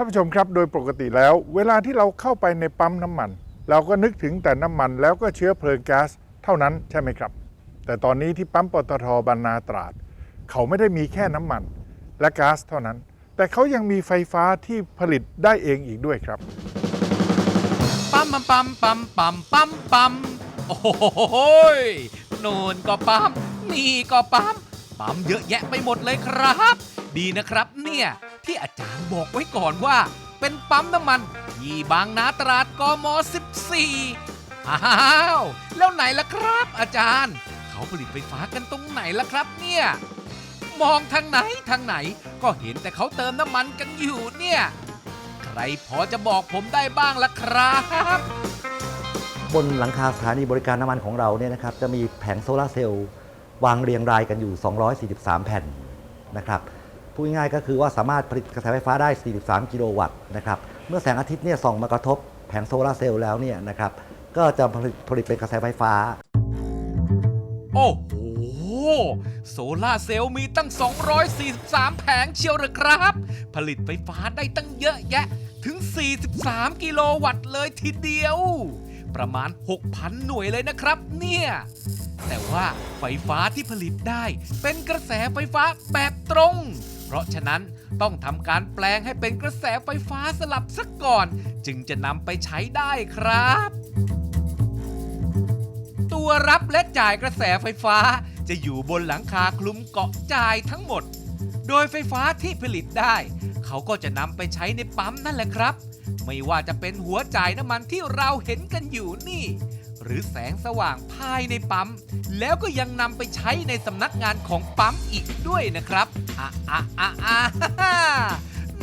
ท่านผู้ชมครับโดยปกติแล้ว เวลาที่เราเข้าไปในปั๊มน้ำมัน เราก็นึกถึงแต่น้ำมันแล้วก็เชื้อเพลิงก๊าซเท่านั้นใช่ไหมครับ แต่ตอนนี้ที่ปั๊มปตทบรรนาตราด เขาไม่ได้มีแค่น้ำมัน และก๊าซเท่านั้น แต่เขายังมีไฟฟ้าที่ผลิตได้เองอีกด้วยครับปั๊มปั๊มปั๊มปั๊มปั๊มปั๊มโอ้โหนู่นก็ปั๊มนี่ก็ปั๊มปั๊มเยอะแยะไปหมดเลยครับ ดีนะครับเนี่ย ที่อาจารย์บอกไว้ก่อนว่า เป็นปั๊มน้ำมันยี่บางนาตราดกม 14 อ้าว แล้วไหนล่ะครับ อาจารย์ เขาผลิตไฟฟ้ากันตรงไหนล่ะครับเนี่ย มองทางไหนทางไหนก็เห็นแต่เขาเติมน้ำมันกันอยู่เนี่ย ใครพอจะบอกผมได้บ้างล่ะครับ บนหลังคาสถานีบริการน้ำมันของเราเนี่ยนะครับจะมีแผงโซลาร์เซลล์วางเรียงรายกันอยู่ 243 แผ่นนะครับ พูดง่ายๆก็คือว่าสามารถผลิตกระแสไฟฟ้าได้ 43 กิโลวัตต์นะครับ เมื่อแสงอาทิตย์เนี่ยส่องมากระทบแผงโซลาร์เซลล์แล้วเนี่ยนะครับ ก็จะผลิตผลิตเป็นกระแสไฟฟ้า โอ้โห โซลาร์เซลล์มีตั้ง 243 แผงเชียวเหรือครับ ผลิตไฟฟ้าได้ตั้งเยอะแยะ ถึง 43 กิโลวัตต์เลยทีเดียว ประมาณ 6,000 หน่วยเลยนะครับ เนี่ย แต่ว่าไฟฟ้าที่ผลิตได้เป็นกระแสไฟฟ้าแบบตรง เพราะฉะนั้นต้องทำการแปลงให้เป็นกระแสไฟฟ้าสลับสักก่อน จึงจะนำไปใช้ได้ครับ ตัวรับและจ่ายกระแสไฟฟ้าจะอยู่บนหลังคาคลุมเกาะจ่ายทั้งหมด โดยไฟฟ้าที่ผลิตได้ เขาก็จะนำไปใช้ในปั๊มนั่นแหละครับ ไม่ว่าจะเป็นหัวจ่ายน้ำมันที่เราเห็นกันอยู่นี่ หรือแสงสว่างภายในปั๊ม แล้วก็ยังนำไปใช้ในสำนักงานของปั๊มอีกด้วยนะครับอะอะอะอะ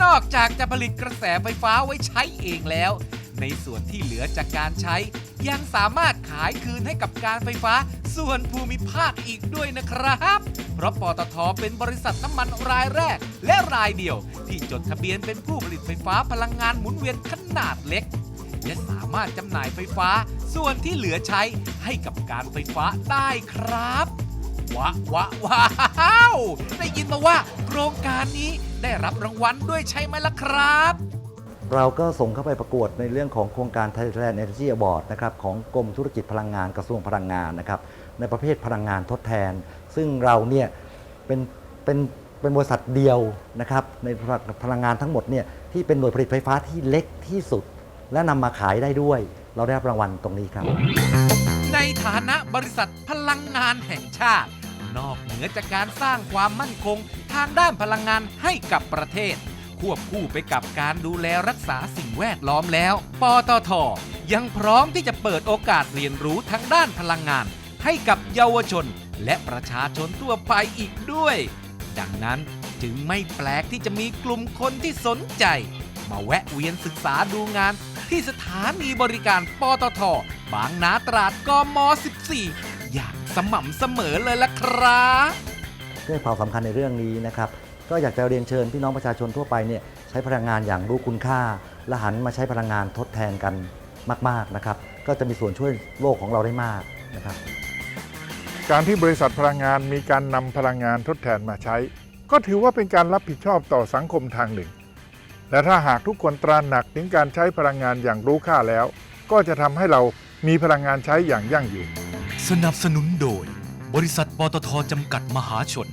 นอกจากจะผลิตกระแสไฟฟ้าไว้ใช้เองแล้ว ในส่วนที่เหลือจากการใช้ ยังสามารถขายคืนให้กับการไฟฟ้าส่วนภูมิภาคอีกด้วยนะครับ เพราะปตทเป็นบริษัทน้ำมันรายแรก และรายเดียว ที่จดทะเบียนเป็นผู้ผลิตไฟฟ้าพลังงานหมุนเวียนขนาดเล็ก และสามารถจำหน่ายไฟฟ้า ส่วนที่เหลือใช้ให้กับการไฟฟ้าได้ครับว้าวว้าวได้ยินมาว่าโครงการนี้ได้รับรางวัลด้วยใช่ไหมล่ะครับ เราก็ส่งเข้าไปประกวดในเรื่องของโครงการ Thailand Energy Award นะครับของกรมธุรกิจพลังงานกระทรวงพลังงานนะครับในประเภทพลังงานทดแทน ซึ่งเราเนี่ยเป็นเป็นเป็นบริษัทเดียวนะครับในพลังงานทั้งหมดเนี่ยที่เป็นหน่วยผลิตไฟฟ้าที่เล็กที่สุด และนำมาขายได้ด้วย เราได้รับรางวัลตรงนี้ครับ ในฐานะบริษัทพลังงานแห่งชาติ นอกเหนือจากการสร้างความมั่นคงทางด้านพลังงานให้กับประเทศ ควบคู่ไปกับการดูแลรักษาสิ่งแวดล้อมแล้ว ปตท ยังพร้อมที่จะเปิดโอกาสเรียนรู้ทางด้านพลังงาน ให้กับเยาวชน และประชาชนทั่วไปอีกด้วย ดังนั้นจึงไม่แปลกที่จะมีกลุ่มคนที่สนใจ มาแวะเวียนศึกษาดูงาน ที่สถานีบริการปตท บางนาตราดกม 14 อย่างสม่ำเสมอเลยล่ะครับด้วยความสำคัญในเรื่องนี้นะครับก็อยากจะเรียนเชิญพี่น้องประชาชนทั่วไปเนี่ยใช้พลังงานอย่างรู้คุณค่า และหันมาใช้พลังงานทดแทนกันมาก ๆนะครับ ก็จะมีส่วนช่วยโลกของเราได้มากนะครับ การที่บริษัทพลังงานมีการนำพลังงานทดแทนมาใช้ ก็ถือว่าเป็นการรับผิดชอบต่อสังคมทางหนึ่ง และถ้าหากทุกคนตระหนักถึงการใช้พลังงานอย่างรู้ค่าแล้ว ก็จะทำให้เรามีพลังงานใช้อย่างยั่งยืน สนับสนุนโดย บริษัทปตทจำกัดมหาชน